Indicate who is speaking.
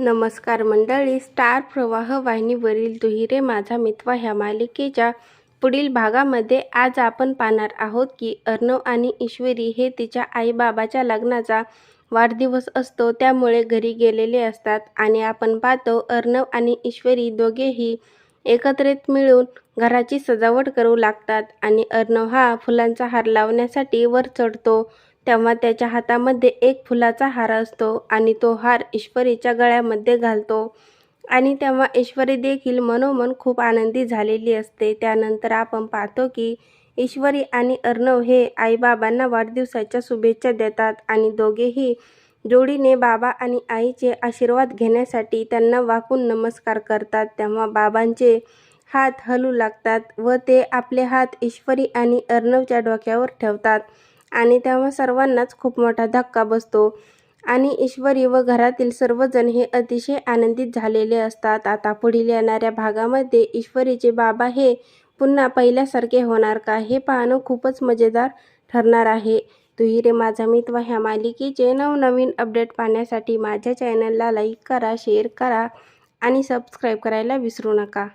Speaker 1: नमस्कार मंडळी. स्टार प्रवाह वाहिनीवरील दुहिरे माझा मित्वा ह्या मालिकेच्या पुढील भागामध्ये आज आपण पाहणार आहोत की अर्णव आणि ईश्वरी हे तिच्या आईबाबाच्या लग्नाचा वाढदिवस असतो. त्यामुळे घरी गेलेले असतात आणि आपण पाहतो अर्णव आणि ईश्वरी दोघेही एकत्रित मिळून घराची सजावट करू लागतात आणि अर्णव हा फुलांचा हार लावण्यासाठी वर चढतो. तेव्हा त्याच्या हातामध्ये एक फुलाचा हार असतो आणि तो हार ईश्वरीच्या गळ्यामध्ये घालतो. आणि तेव्हा ईश्वरी देखील मनोमन खूप आनंदी झालेली असते. त्यानंतर आपण पाहतो की ईश्वरी आणि अर्णव हे आईबाबांना वाढदिवसाच्या शुभेच्छा देतात आणि दोघेही जोडीने बाबा आणि आईचे आशीर्वाद घेण्यासाठी त्यांना वाकून नमस्कार करतात. तेव्हा बाबांचे हात हलू लागतात व ते आपले हात ईश्वरी आणि अर्णवच्या डोक्यावर ठेवतात. आणि तेव्हा सर्वांनाच खूप मोठा धक्का बसतो. आणि ईश्वरी व घरातील सर्वजण हे अतिशय आनंदित झालेले असतात. आता पुढील येणाऱ्या भागामध्ये ईश्वरीचे बाबा हे पुन्हा पहिल्यासारखे होणार का हे पाहणं खूपच मजेदार ठरणार आहे. तुही रे माझा मित्र ह्या मालिकेचे नवनवीन अपडेट पाहण्यासाठी माझ्या चॅनलला लाईक करा शेअर करा आणि सबस्क्राईब करायला विसरू नका.